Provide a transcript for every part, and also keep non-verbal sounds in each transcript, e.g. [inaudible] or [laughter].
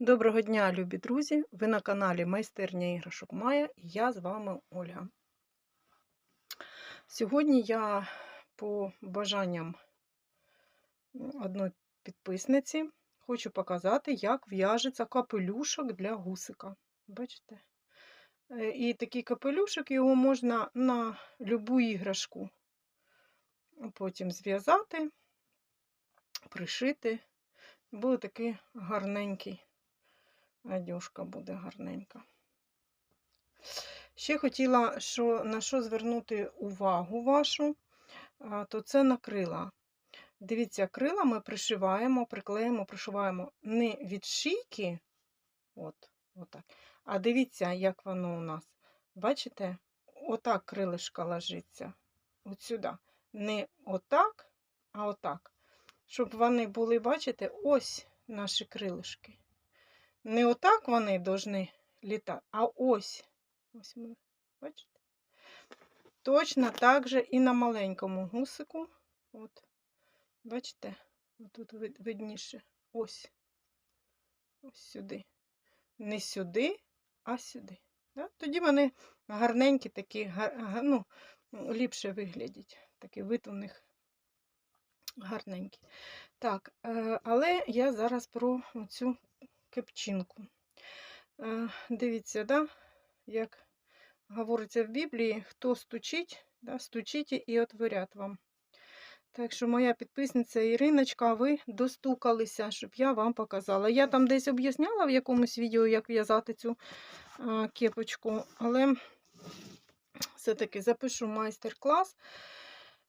Доброго дня, любі друзі! Ви на каналі Майстерня іграшок Майя і я з вами Ольга. Сьогодні я по бажанням одної підписниці хочу показати, як в'яжеться капелюшок для гусика. Бачите? Е, І такий капелюшок його можна на любу іграшку потім зв'язати, пришити. Буде такий гарненький. Одюшка буде гарненька. Ще хотіла що, на що звернути увагу вашу, то це на крила. Дивіться, крила ми пришиваємо, приклеїмо, пришиваємо не від шийки, от, отак, а дивіться, як воно у нас. Бачите? Отак крилишка ложиться. От сюди. Не отак, а отак. Щоб вони були, бачите, ось наші крилишки. Не отак вони повинні літати, а ось. Ось ми, бачите? Точно так же і на маленькому гусику. От, бачите, тут видніше. Ось. Ось сюди. Не сюди, а сюди. Да? Тоді вони гарненькі, такі, ну, ліпше виглядять. Такий вид у них гарненький. Так, е, але я зараз про цю кипчинку. Е, Дивіться, да? як говориться в Біблії, хто стучить, да, стучіть і отворять вам. Так що моя підписниця Іриночка, ви достукалися, щоб я вам показала. Я там десь об'ясняла в якомусь відео, як в'язати цю кепочку, але все-таки запишу майстер-клас.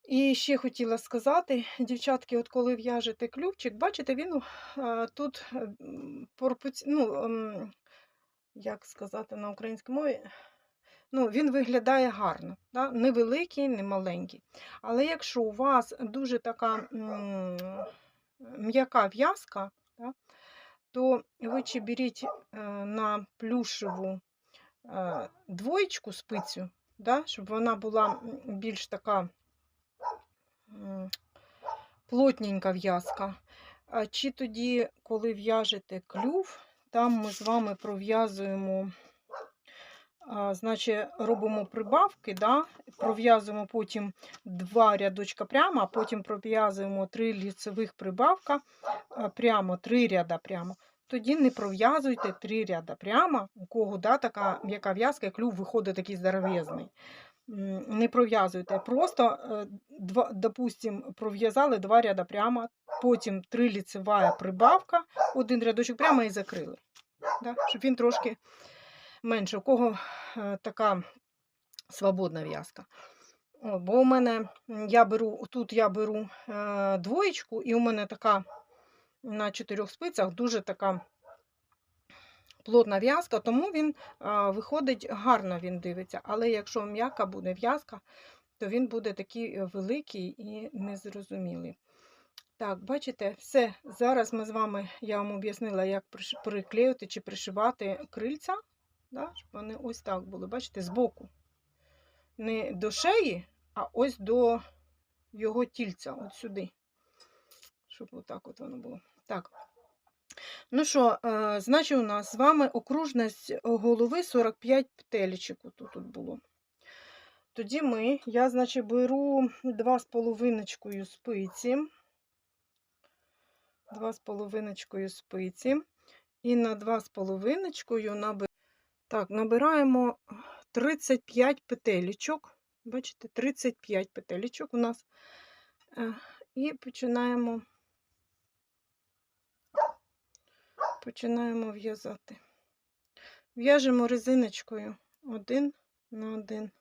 І ще хотіла сказати, дівчатки, от коли в'яжете ключик, бачите, він тут ну, ем, як сказати на українській мові, ну, він виглядає гарно, да? невеликий, не маленький. Але якщо у вас дуже така м'яка в'язка, да? то ви чи беріть е, на плюшеву е, двоєчку спицю, да? щоб вона була більш така плотненька в'язка. Чи тоді, коли в'яжете клюв, там ми з вами пров'язуємо, значить, робимо прибавки, да? пров'язуємо потім два рядочка прямо, а потім пров'язуємо три ліцевих прибавка прямо, три ряда прямо. Тоді не пров'язуйте три ряда прямо, у кого да, така м'яка в'язка, клюв виходить такий здоров'язний не пров'язуйте. Просто, э, два, допустим, пров'язали два ряда прямо, потім три ліцева прибавка, один рядочок прямо і закрили. Да? Щоб він трошки менше. У кого е, така свободна в'язка. Бо у мене я беру, тут я беру е, двоєчку, і у мене така на чотирьох спицях дуже така плотна в'язка, тому він виходить гарно він дивиться. Але якщо м'яка буде в'язка, то він буде такий е, великий і незрозумілий. Так, бачите, все. Зараз ми з вами, я вам об'яснила, як приклеювати чи пришивати крильця, да, щоб вони ось так були, бачите, збоку. Не до шиї, а ось до його тільця, от сюди. Щоб отак от воно було. Так. Ну що, значить, у нас з вами окружність голови 45 петелечок тут, тут було. Тоді ми, я, значить, беру 2,5 спиці, 2,5 спиці, і на 2,5 набираємо, так, набираємо 35 петелечок. Бачите, 35 петелечок у нас. Е, і починаємо. Починаємо в'язати. В'яжемо резиночкою один на один.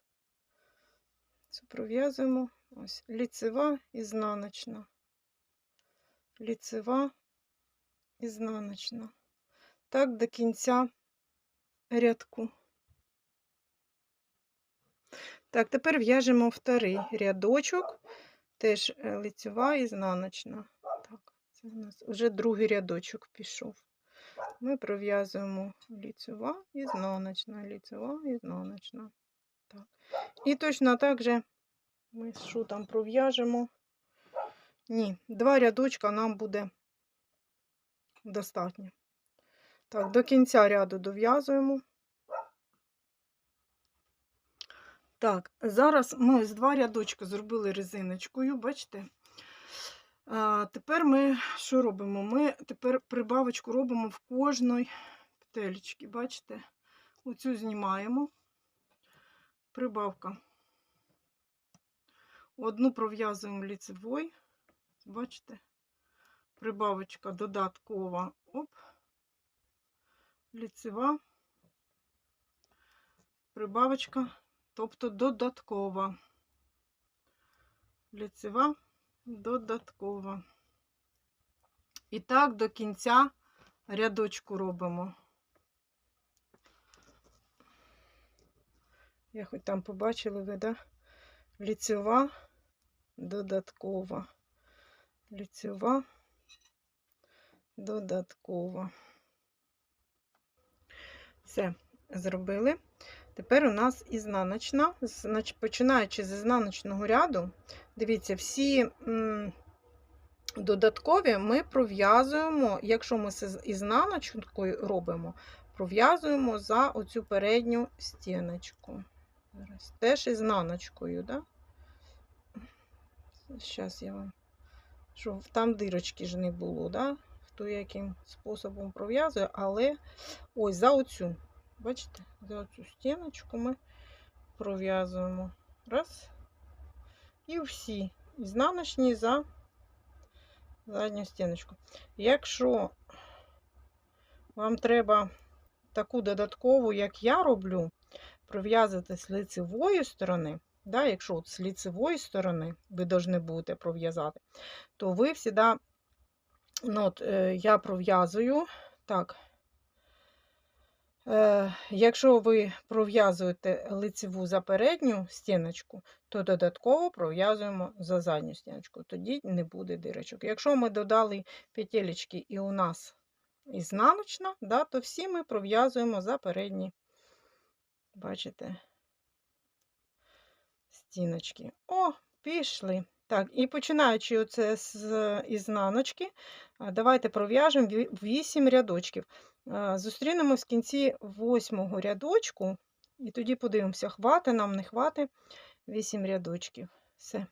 Це пров'язуємо ось ліцева ізнаночна, ліцева ізнаночна. Так до кінця рядку. Так, тепер в'яжемо вторий рядочок, теж е, лицева ізнаночна. Так, це у нас вже другий рядочок пішов ми пров'язуємо ліцева, ізнаночна, ліцева, ізнаночна. Так. І точно так же ми що там пров'яжемо. Ні, два рядочка нам буде достатньо. Так, до кінця ряду дов'язуємо. Так, зараз ми ось два рядочки зробили резиночкою, бачите? А, тепер ми що робимо? Ми тепер прибавочку робимо в кожної петелечці, бачите? Оцю знімаємо. Прибавка. Одну пров'язуємо ліцевою, бачите? Прибавочка додаткова, оп, ліцева, прибавочка, тобто додаткова. Ліцева, додаткова. І так до кінця рядочку робимо. Я хоч там побачили ви, да? Ліцева, додаткова. Ліцева, додаткова. Все, зробили. Тепер у нас ізнаночна. Починаючи з ізнаночного ряду, дивіться, всі додаткові ми пров'язуємо, якщо ми з ізнаночкою робимо, пров'язуємо за оцю передню стіночку. Теж ізнаночкою, да? Зараз я вам. Щоб там дирочки ж не було, да? Хто яким способом пров'язує, але ось за оцю. Бачите, за оцю стіночку ми пров'язуємо. Раз. І всі ізнаночні за задню стіночку. Якщо вам треба таку додаткову, як я роблю, пров'язати з лицевої сторони, да, якщо от з лицевої сторони ви повинні будете пров'язати, то ви завжди, ну, от, е, я пров'язую так. Е, Якщо ви пров'язуєте лицеву за передню стіночку, то додатково пров'язуємо за задню стіночку, тоді не буде дирочок. Якщо ми додали петелечки і у нас ізнаночна, да, то всі ми пров'язуємо за передні, бачите, стіночки. О, пішли. Так, і починаючи оце з ізнаночки, давайте пров'яжемо 8 рядочків. Зустрінемось в кінці восьмого рядочку, і тоді подивимося, хвати нам, не хвати 8 рядочків. Все.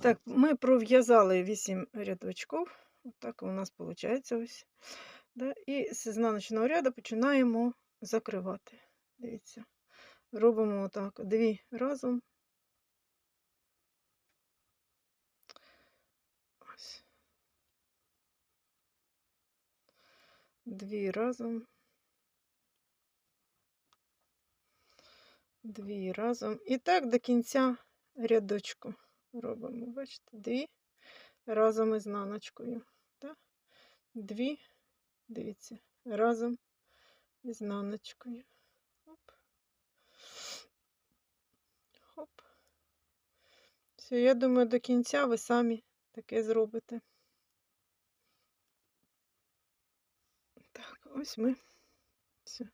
Так, ми пров'язали 8 рядочків. Отак у нас виходить ось. Да? І з ізнаночного ряду починаємо закривати. Дивіться. Робимо отак. Дві разом. Дві разом. Дві разом. І так до кінця рядочку робимо. Бачите, дві разом із наночкою. Так? Дві, дивіться, разом із наночкою. Оп. Хоп. Все, я думаю, до кінця ви самі таке зробите. Так, ось ми все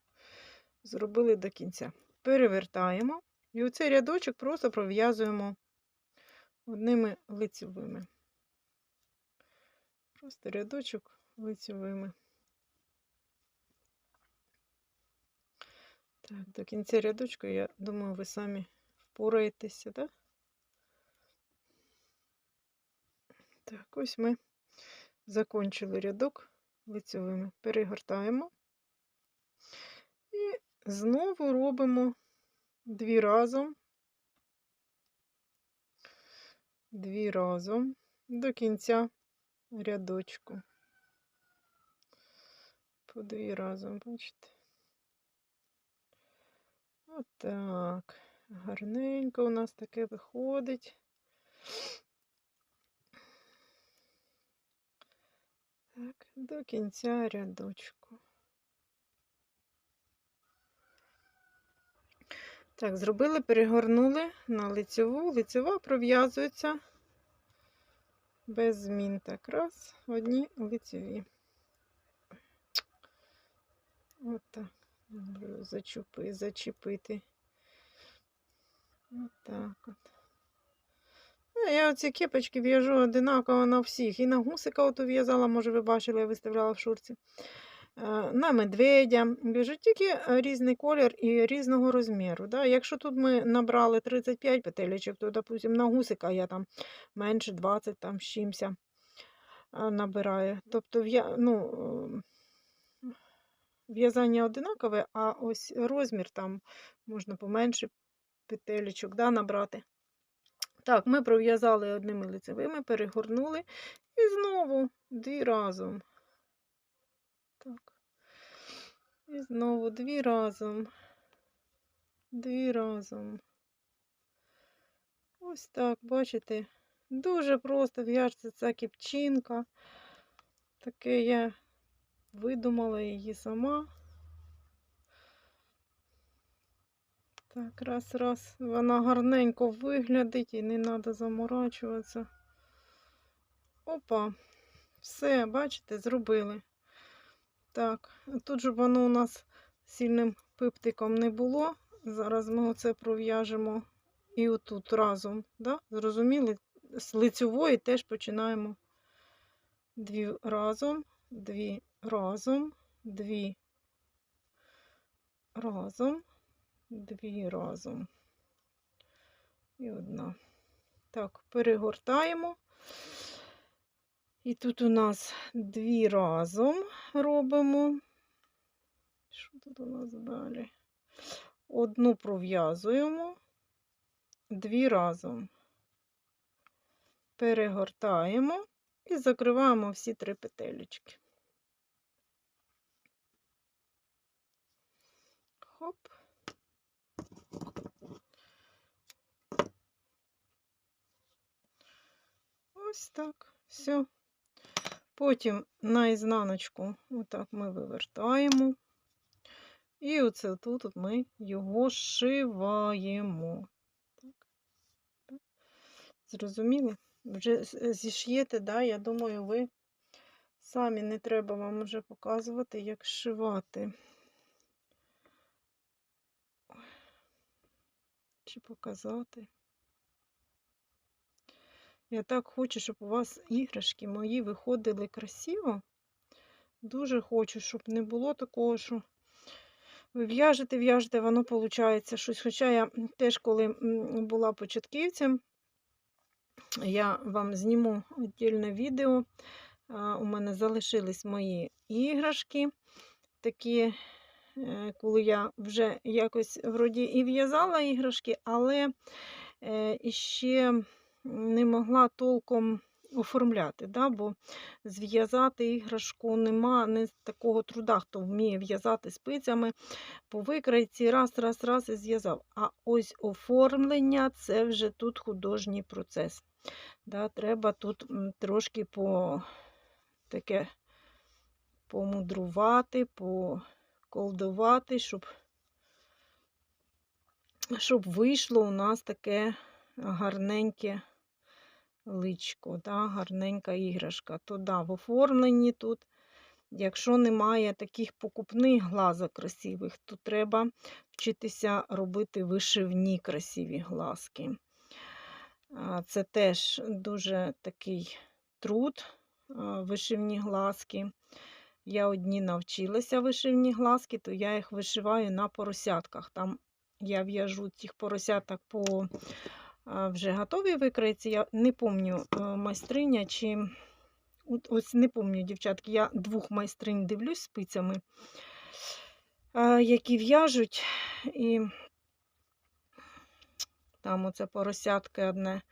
зробили до кінця. Перевертаємо. І оцей рядочок просто пров'язуємо одними лицевими. Просто рядочок лицевими. Так, до кінця рядочку, я думаю, ви самі впораєтеся, так? Так, ось ми закончили рядок лицевими. Перегортаємо і знову робимо дві разом, дві разом до кінця рядочку. По дві разом, бачите? Отак. Гарненько у нас таке виходить. Так, до кінця рядочку. Так, зробили, перегорнули на лицеву. Лицева пров'язується без змін. Так, раз, одні лицеві. Отак. Зачупи, зачепити. Отак от. Е, Я оці кепочки в'яжу одинаково на всіх. І на гусика от в'язала, може, ви бачили, я виставляла в шурці. Е, На медведя. В'яжу тільки е, різний колір і різного розміру. Да? Якщо тут ми набрали 35 петелечок, то, допустим, на гусика я там менше 20 там чимся набираю. Тобто ну, в'язання одинакове, а ось розмір там можна поменше петелечок да, набрати. Так, ми пров'язали одними лицевими, перегорнули і знову дві разом. Так. І знову дві разом. Дві разом. Ось так, бачите, дуже просто в'яжеться ця кіпчинка. Таке я видумала її сама. Так, раз, раз. Вона гарненько виглядить і не треба заморачуватися. Опа, все, бачите, зробили. Так, тут же воно у нас сильним пиптиком не було. Зараз ми оце пров'яжемо і отут разом. Да? Зрозуміли? З лицьової теж починаємо дві разом, дві разом, дві разом, дві разом. І одна. Так, перегортаємо. І тут у нас дві разом робимо. Що тут у нас далі? Одну пров'язуємо, дві разом. Перегортаємо і закриваємо всі три петелечки. Хоп. Ось так. Все. Потім на ізнаночку отак ми вивертаємо. І оце тут ми його зшиваємо. Так. Зрозуміли? Вже з- зіш'єте, да? я думаю, ви самі не треба вам вже показувати, як зшивати. Ой. Чи показати? Я так хочу, щоб у вас іграшки мої виходили красиво. Дуже хочу, щоб не було такого, що ви в'яжете, в'яжете, воно виходить щось. Хоча я теж, коли була початківцем, я вам зніму віддільне відео. У мене залишились мої іграшки. Такі, е, коли я вже якось вроді і в'язала іграшки, але е, іще не могла толком оформляти, да? бо зв'язати іграшку нема не з такого труда, хто вміє в'язати спицями по викрайці, раз, раз, раз і зв'язав. А ось оформлення це вже тут художній процес. Да? Треба тут трошки по таке помудрувати, поколдувати, щоб, щоб вийшло у нас таке гарненьке личко, да, гарненька іграшка. То да, в оформленні тут, якщо немає таких покупних глазок красивих, то треба вчитися робити вишивні красиві глазки. Це теж дуже такий труд, вишивні глазки. Я одні навчилася вишивні глазки, то я їх вишиваю на поросятках. Там я в'яжу цих поросяток по вже готовій викройці. Я не пам'ятаю майстриня чи. Ось не пам'ятаю, дівчатки, я двох майстринь дивлюсь спицями, які в'яжуть. І там оце поросятки одне.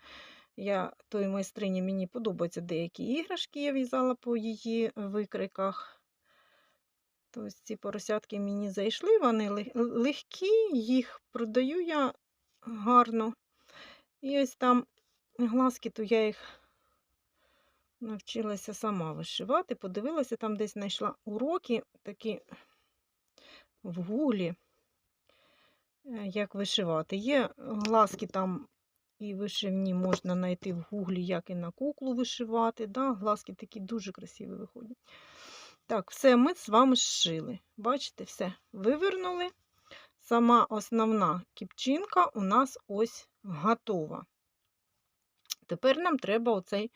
Я той майстрині мені подобаються деякі іграшки, я в'язала по її викриках. Тобто ці поросятки мені зайшли, вони легкі, їх продаю я гарно. І ось там глазки, то я їх навчилася сама вишивати. Подивилася, там десь знайшла уроки такі в гуглі, е, як вишивати. Є глазки там і вишивні можна знайти в гуглі, як і на куклу вишивати. Да? Глазки такі дуже красиві виходять. Так, все, ми з вами зшили. Бачите, все, вивернули. Сама основна кіпчинка у нас ось готова. Тепер нам треба оцей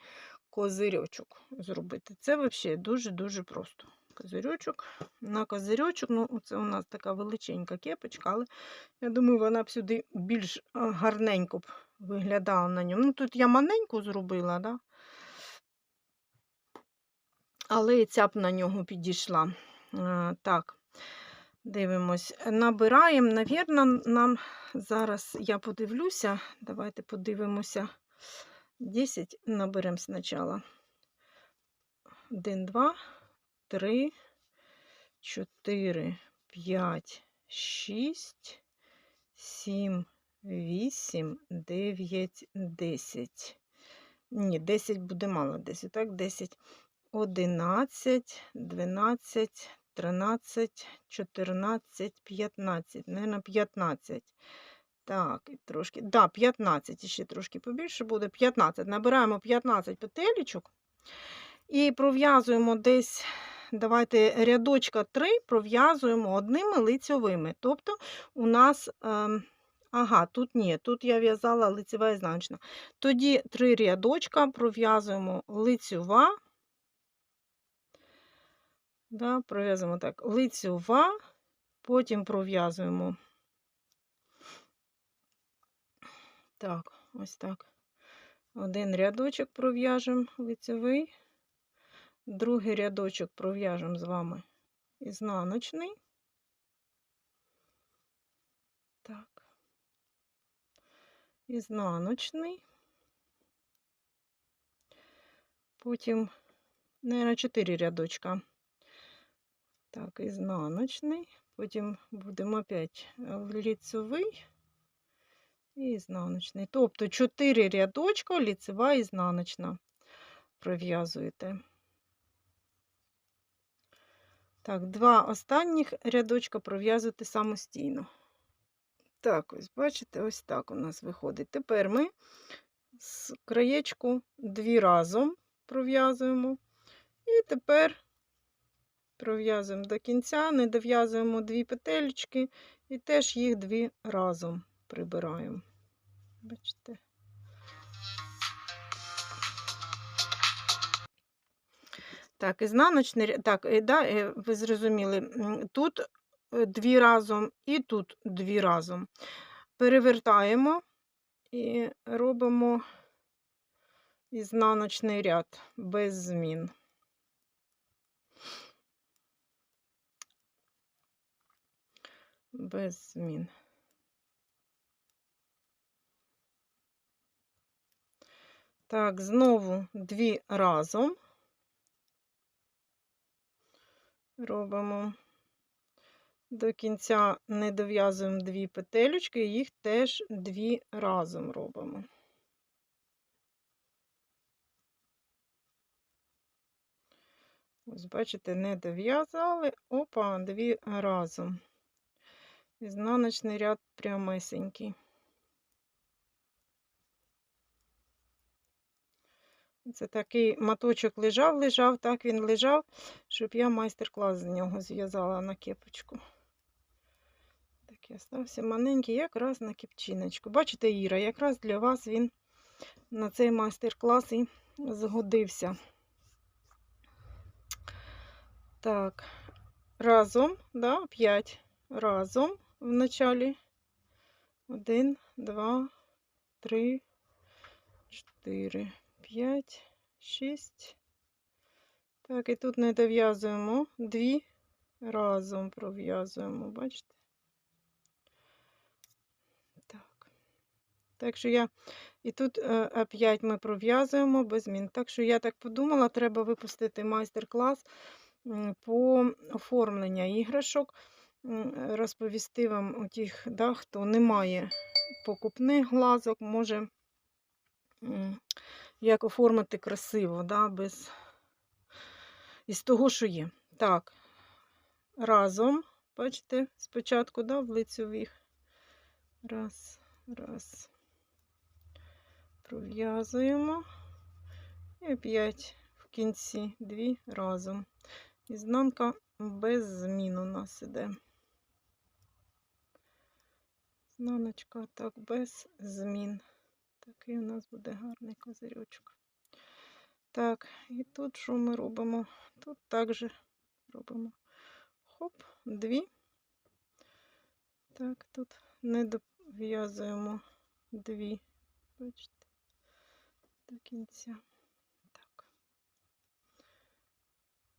козирьочок зробити. Це взагалі дуже-дуже просто. Козирьочок. На козирьочок, ну, це у нас така величенька кепочка, але я думаю, вона б сюди більш гарненько б виглядала на ньому. Ну, тут я маленьку зробила, да? але і ця б на нього підійшла. А, так, дивимось. Набираємо, навірно, нам зараз я подивлюся. Давайте подивимося. 10 наберемо спочатку. 1, 2, 3, 4, 5, 6, 7, 8, 9, 10. Ні, 10 буде мало. 10, так, 10. 11, 12, 13, 14, 15. Наверное, 15. Так, трошки. Да, 15. Ще трошки побільше буде. 15. Набираємо 15 петелечок. І пров'язуємо десь, давайте рядочка 3 пров'язуємо одними лицьовими. Тобто у нас, ем, ага, тут ні, тут я в'язала лицева і значна. Тоді три рядочка пров'язуємо лицьова. Да, пров'язуємо так, лицьова, потім пров'язуємо. Так, ось так. Один рядочок пров'яжемо лицевий, другий рядочок пров'яжемо з вами ізнаночний. Так, ізнаночний. Потім, наверное, 4 рядочка. Так, ізнаночний. Потім будемо опять лицевий і ізнаночний. Тобто 4 рядочка, ліцева ізнаночна пров'язуєте. Так, два останніх рядочка пров'язуєте самостійно. Так, ось, бачите, ось так у нас виходить. Тепер ми з краєчку дві разом пров'язуємо. І тепер пров'язуємо до кінця, не дов'язуємо дві петельки і теж їх дві разом прибираємо. Бачите. Так, ізнаночний, так, е, да, е, ви зрозуміли, тут е, дві разом і тут дві разом. Перевертаємо і робимо ізнаночний ряд без змін. Без змін. Так, знову дві разом робимо до кінця не дов'язуємо дві петелючки, їх теж дві разом робимо. Ось, бачите, не дов'язали, опа, дві разом. Ізнаночний ряд прямесенький. Це такий маточок лежав, лежав, так він лежав, щоб я майстер-клас з нього зв'язала на кепочку. Такий остався маленький, якраз на кепчиночку. Бачите, Іра, якраз для вас він на цей майстер-клас і згодився. Так, разом, да, 5 разом в началі. Один, два, три, чотири. 5, 6. Так, і тут не дов'язуємо дві разом пров'язуємо, бачите? Так. Так що я. І тут е, опять ми пров'язуємо без змін. Так що я так подумала, треба випустити майстер-клас по оформленню іграшок. Розповісти вам у тих, да, хто не має покупних глазок, може як оформити красиво, да, без із того, що є. Так, разом, бачите, спочатку, да, в лицьових. Раз, раз. Пров'язуємо. І опять в кінці дві разом. Ізнанка без змін у нас іде. Ізнаночка так, без змін. Такий у нас буде гарний козирьочок. Так, і тут що ми робимо? Тут також робимо хоп, дві. Так, тут не дов'язуємо дві. Бачите, до кінця. Так.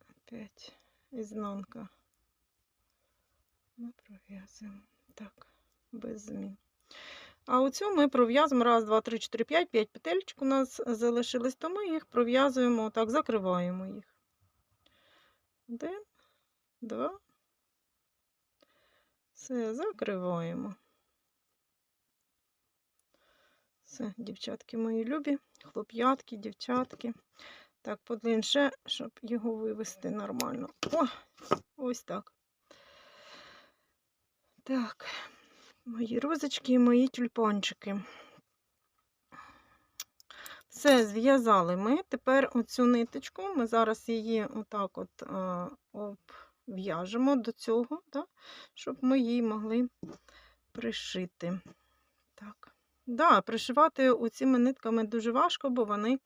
Опять ізнанка. Ми пров'язуємо. Так, без змін. А оцю ми пров'язуємо раз, два, три, чотири, п'ять, п'ять петельчик у нас залишилось, то ми їх пров'язуємо так, закриваємо їх. Один, два. Все, закриваємо. Все, дівчатки мої любі, хлоп'ятки, дівчатки. Так, подлин ще, щоб його вивести нормально. О, ось так. Так, мої розочки і мої тюльпанчики. Все, зв'язали ми. Тепер оцю ниточку, ми зараз її отак от е, обв'яжемо до цього, да, щоб ми її могли пришити. Так. Да, пришивати оціми нитками дуже важко, бо вони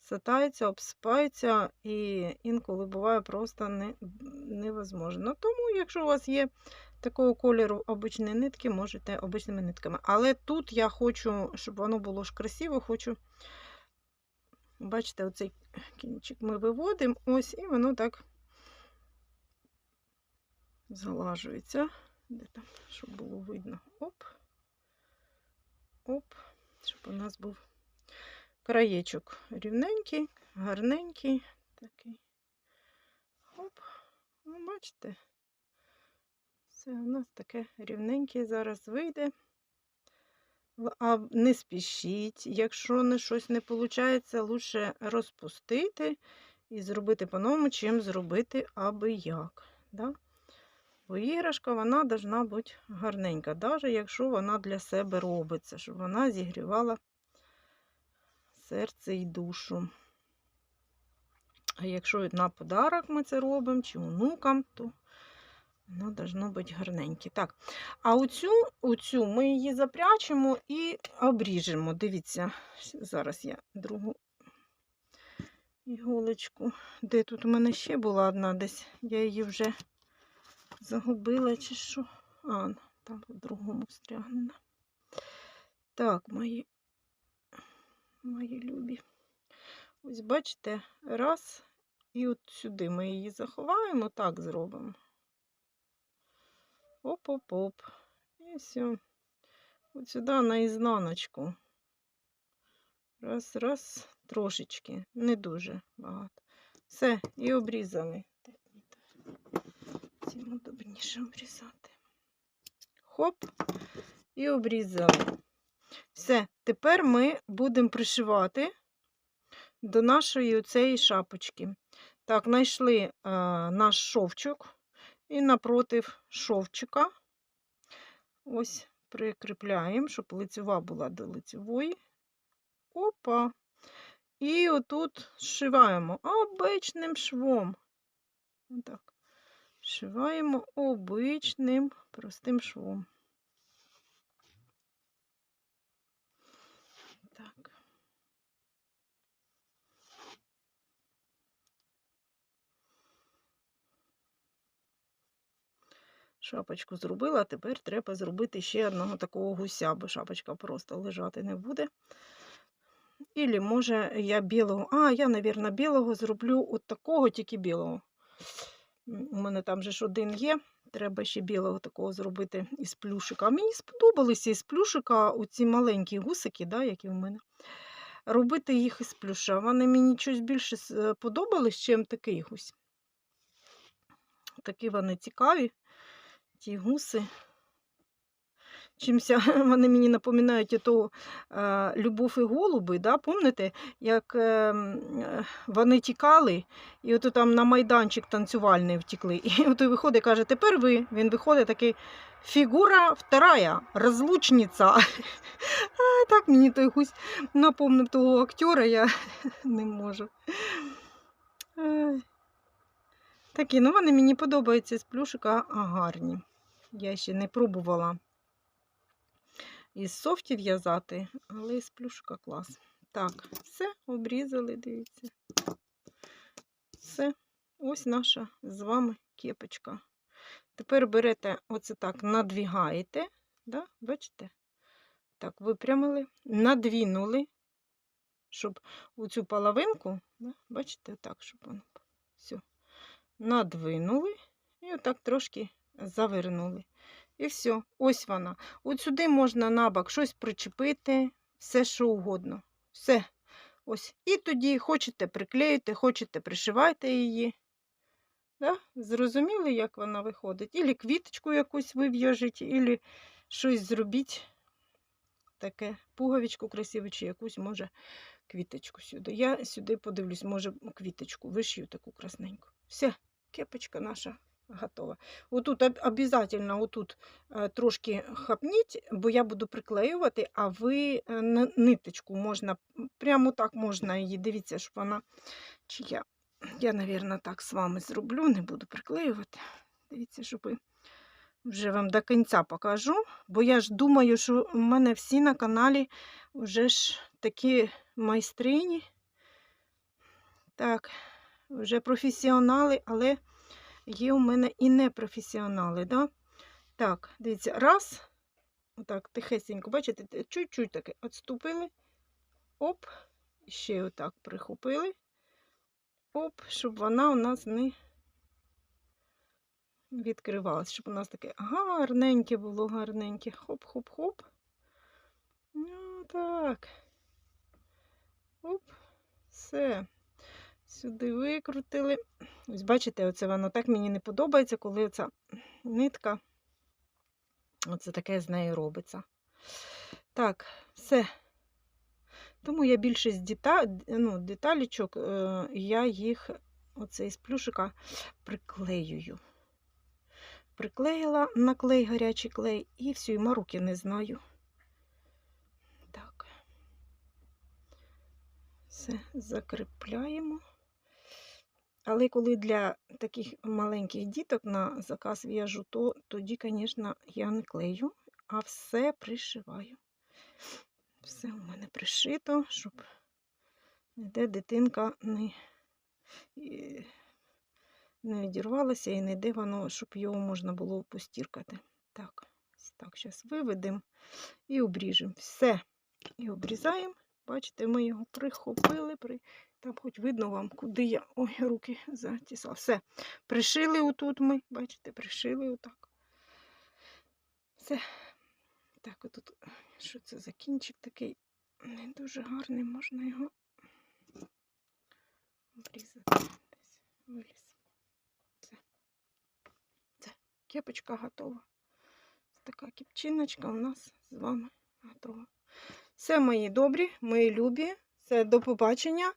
сатаються, обсипаються і інколи буває просто не, невозможно. Тому, якщо у вас є такого кольору обичні нитки, можете обичними нитками. Але тут я хочу, щоб воно було ж красиво, хочу, бачите, оцей кінчик ми виводимо, ось, і воно так залажується. Де там, щоб було видно. Оп. Оп, щоб у нас був краєчок рівненький, гарненький такий. Оп, ну, бачите, все у нас таке рівненьке зараз вийде. А не спішіть, якщо не щось не виходить, лучше розпустити і зробити по-новому, чим зробити аби як. Да? Бо іграшка вона должна бути гарненька, навіть якщо вона для себе робиться, щоб вона зігрівала серце і душу. А якщо на подарок ми це робимо, чи онукам, то воно должно бути гарненьке. Так, а оцю, оцю ми її запрячемо і обріжемо. Дивіться, зараз я другу іголочку. Де тут у мене ще була одна десь, я її вже загубила чи що. А, ну, там в другому стрягнена. Так, мої, мої любі. Ось бачите, раз, і от сюди ми її заховаємо, так зробимо. Оп-оп-оп. І все. От сюди на ізнаночку. Раз, раз, трошечки, не дуже багато. Все, і обрізали. Цим удобніше обрізати. Хоп, і обрізали. Все, тепер ми будемо пришивати до нашої цієї шапочки. Так, знайшли е, наш шовчик і напротив шовчика ось прикріпляємо, щоб лицева була до лицевої. Опа. І отут зшиваємо обичним швом. Отак. Шиваємо обичним простим швом. Шапочку зробила, тепер треба зробити ще одного такого гуся, бо шапочка просто лежати не буде. Ілі, може, я білого. А, я, мабуть, білого зроблю от такого, тільки білого. У мене там же ж один є. Треба ще білого такого зробити із плюшика. А мені сподобалися із плюшика оці маленькі гусики, да, які в мене. Робити їх із плюша. Вони мені щось більше подобались, ніж такий гусь. Такі вони цікаві, ті гуси. Чимся [laughs] вони мені напоминають того е, Любов і голуби, да? Помните, як е, вони тікали, і от там на майданчик танцювальний втікли. І [laughs] от виходить, каже, тепер ви. Він виходить такий фігура вторая, розлучниця. [laughs] А, Так мені той гусь напомнив того актера, я не можу. Такі, ну вони мені подобаються з плюшика, гарні. Я ще не пробувала із софті в'язати, але із плюшка клас. Так, все, обрізали, дивіться. Все, ось наша з вами кепочка. Тепер берете оце так, надвігаєте, да? бачите? Так, випрямили, надвінули, щоб у цю половинку, да? бачите, так, щоб воно все. Надвинули і отак трошки завернули. І все, ось вона. От сюди можна на бок щось причепити, все що угодно. Все. Ось. І тоді хочете приклеїти, хочете пришивайте її. Да? Зрозуміли, як вона виходить? Ілі квіточку якусь вив'яжіть, ілі щось зробіть. Таке пуговичку красиву, чи якусь, може, квіточку сюди. Я сюди подивлюсь, може, квіточку вишью таку красненьку. Все, кепочка наша готова. Отут об- обов'язково отут е, трошки хапніть, бо я буду приклеювати, а ви е, ниточку можна, прямо так можна її. Дивіться, щоб вона. Чи я, мабуть, так з вами зроблю, не буду приклеювати. Дивіться, щоб вже вам до кінця покажу, бо я ж думаю, що в мене всі на каналі вже ж такі майстрині. Так, вже професіонали, але є у мене і непрофесіонали. Да? Так, дивіться, раз, отак, тихесенько, бачите, чуть-чуть таке відступили. Оп, ще отак прихопили. Оп, щоб вона у нас не відкривалась, щоб у нас таке гарненьке було, гарненьке. Хоп-хоп-хоп. Ну, так. Оп, все. Сюди викрутили. Ось бачите, оце воно так мені не подобається, коли оця нитка, оце таке з нею робиться. Так, все. Тому я більшість дета... ну, деталічок, е, я їх оце із плюшика приклеюю. Приклеїла на клей, гарячий клей, і все, і маруки не знаю. Так. Все закріпляємо. Але коли для таких маленьких діток на заказ в'яжу, то тоді, звісно, я не клею, а все пришиваю. Все у мене пришито, щоб ніде дитинка не, не відірвалася і ніде воно, щоб його можна було постіркати. Так, так, зараз виведемо і обріжемо. Все. І обрізаємо. Бачите, ми його прихопили. При... Там хоч видно вам, куди я. Ой, руки затісала. Все. Пришили отут ми. Бачите, пришили отак. Все. Так, отут. Що це за кінчик такий? Не дуже гарний, можна його обрізати. Десь виліз. Все. Це кепочка готова. Така кіпчиночка у нас з вами готова. Все, мої добрі, мої любі. Все, до побачення.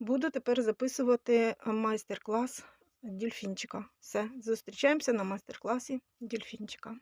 Буду тепер записувати майстер-клас дільфінчика. Все, зустрічаємося на майстер-класі дельфінчика.